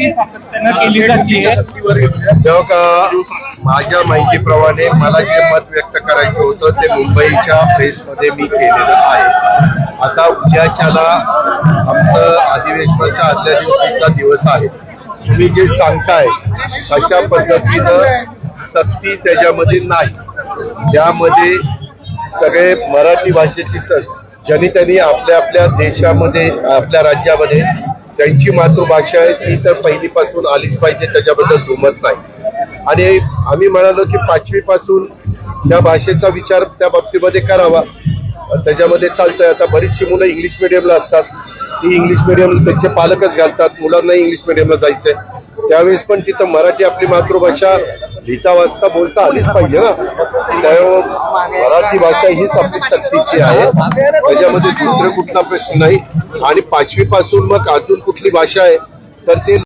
सक्ती सातत्यानं केली जाते. का माझ्या माहितीप्रमाणे मला जे मत व्यक्त करायचं होतं ते मुंबईच्या प्रेसमध्ये मी केलेलं आहे. आता उद्याच्याला आमचं अधिवेशनाच्या आदल्या दिवशीचा दिवस आहे. तुम्ही जे सांगताय अशा पद्धतीनं सक्ती त्याच्यामध्ये नाही. त्यामध्ये सगळे मराठी भाषेची स ज्यांनी त्यांनी आपल्या आपल्या देशामध्ये आपल्या राज्यामध्ये त्यांची मातृभाषा आहे ती तर पहिलीपासून आलीच पाहिजे त्याच्याबद्दल दुमत नाही. आणि आम्ही म्हणालो की पाचवी पासून त्या भाषेचा विचार त्या बाबतीमध्ये करावा. त्याच्यामध्ये चालतंय आता बरीचशी मुलं इंग्लिश मिडियमला असतात. ती इंग्लिश मिडियम त्यांचे पालकच घालतात मुलांना इंग्लिश मिडियमला जायचंय. त्यावेळेस पण तिथं मराठी आपली मातृभाषा लिहिता वाचता बोलता आलीच पाहिजे ना. त्यामुळे मराठी भाषा हीच आपली सक्तीची आहे. त्याच्यामध्ये दुसरं कुठला प्रश्न नाही. आणि पाचवी पासून मग अजून कुठली भाषा आहे तर ते